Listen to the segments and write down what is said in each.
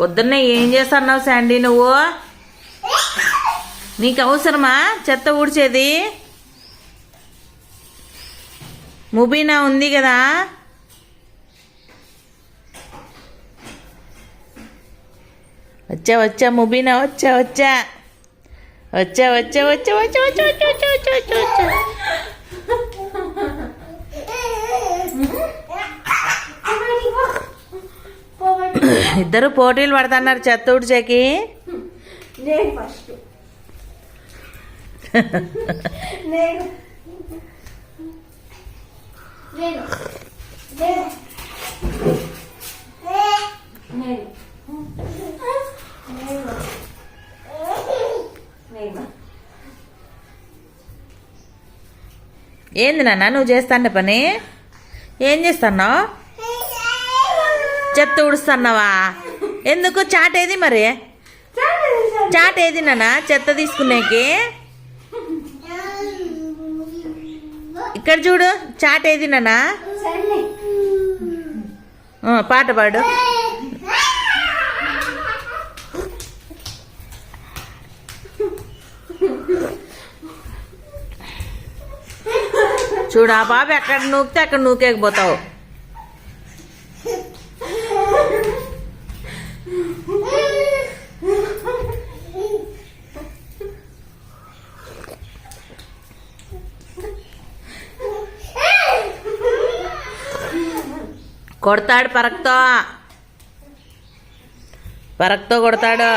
పొద్దున్నే ఏం చేస్తున్నావు శాండీ నువ్వు? నీకు అవసరమా? చెత్త ఊడ్చేది? ముబీనా ఉంది కదా? వచ్చా వచ్చా ముబీనా వచ్చా వచ్చా. వచ్చా వచ్చా వచ్చా వచ్చా వచ్చా వచ్చా వచ్చా వచ్చా వచ్చా. ఇద్దరు పోటీలు పడుతున్నారు చెత్త నేను ఫస్ట్. నేను. నేను. నేను. ఏంది నాన్న నువ్వు చేస్తాండే పని? ఏం చేస్తున్నావు? చెత్త ఊడుస్తున్నావా ఎందుకు చాట్ ఏది మరి? చాట్ ఏది నాన్న? చెత్త తీసుకునేకి? ఇక్కడ చూడు చాట్ ఏది నాన్న? పాట పాడు. చూడు ఆ బాబు ఎక్కడ నూకితే అక్కడ నూకేకపోతావు కొడతాడు పరక్తో. పరక్తో కొడతాడు.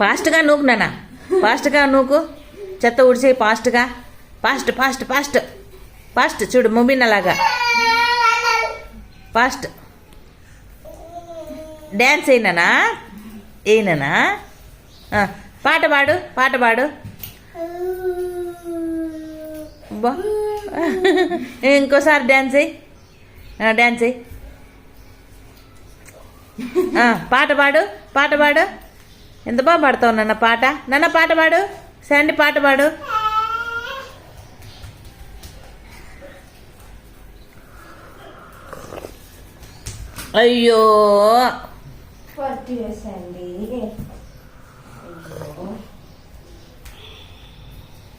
ఫాస్ట్గా నూకు నాన్న. ఫాస్ట్గా నూకు. చెత్త ఊడిసే ఫాస్ట్గా. Fast fast fast. ఫాస్ట్ చూడు ముబినలాగా. ఫాస్ట్. డ్యాన్స్ అయినానా? అయినానా? పాట పాడు పాట పాడు. బా. ఇంకోసారి డ్యాన్స్ అయ్యి డ్యాన్స్ అయ్యి పాట పాడు పాట పాడు. ఎంత బాగా పాడుతావు నాన్న పాట? నాన్న పాట పాడు. శాండీ పాట పాడు. అయ్యో. పట్టు చేసండి